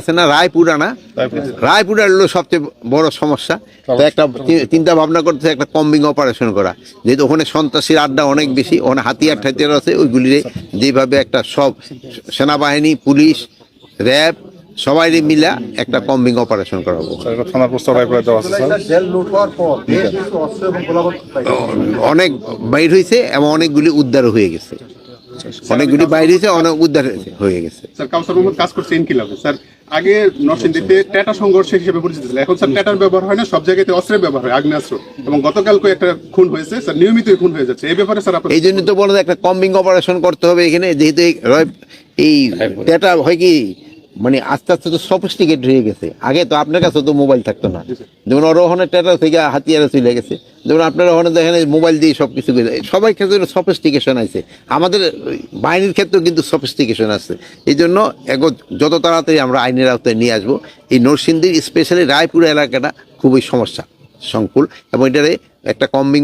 আছে না রায়পুরা না? রায়পুরা। হলো সবচেয়ে বড় সমস্যা। তো একটা চিন্তা ভাবনা করতে একটা কম্বিং অপারেশন করা। যেহেতু ওখানে সন্ত্রাসীর আড্ডা অনেক বেশি ওখানে হাতিয়ার ঠাতিয়ার আছে ওইগুলি যেভাবে একটা সব সেনাবাহিনী পুলিশ র্যাব সবাই মিলা একটা কম্বিং অপারেশন পাই অনেক বাইর হয়েছে এবং অনেকগুলি উদ্ধার হয়ে গেছে। অনেকগুলি বাইরে হয়েছে অনেক উদ্ধার হয়ে গেছে। স্যার কাউসার মোহাম্মদ কাজ করছে ইনকিলাবে। স্যার আগে নরসিংদীতে ট্যাটা সংঘর্ষ হিসেবে পরিচিত ছিল। এখন স্যার ট্যাটার ব্যবহার হয় না সব জায়গাতে অস্ত্রের ব্যবহার হয় আগ্নেয়াস্ত্র। এবং গতকালকে একটা খুন হয়েছে স্যার নিয়মিত খুন হয়ে যাচ্ছে। এই ব্যাপারে স্যার আপনার এই জন্য তো বলো একটা কম্বিং অপারেশন করতে হবে এখানে। যেহেতু এই টেটা হয় কি মানে আস্তে আস্তে তো সফিস্টিকেট হয়ে গেছে। আগে তো আপনার কাছে তো মোবাইল থাকতো না। যেমন ওখানে টেটা থেকে হাতিয়ারে চলে গেছে। যেমন আপনার ওখানে দেখেন মোবাইল দিয়ে সব কিছু সবাই ক্ষেত্রে সফিস্টিকেশন আছে। আমাদের বাহিনীর ক্ষেত্রেও কিন্তু সফিস্টিকেশন আছে। এই জন্য যত তাড়াতাড়ি আমরা আইনের আওতায় নিয়ে আসব, এই নরসিংদীর স্পেশালি রায়পুর এলাকাটা খুবই সমস্যা, সংকুল। এবং এটারে একটা কম্বিং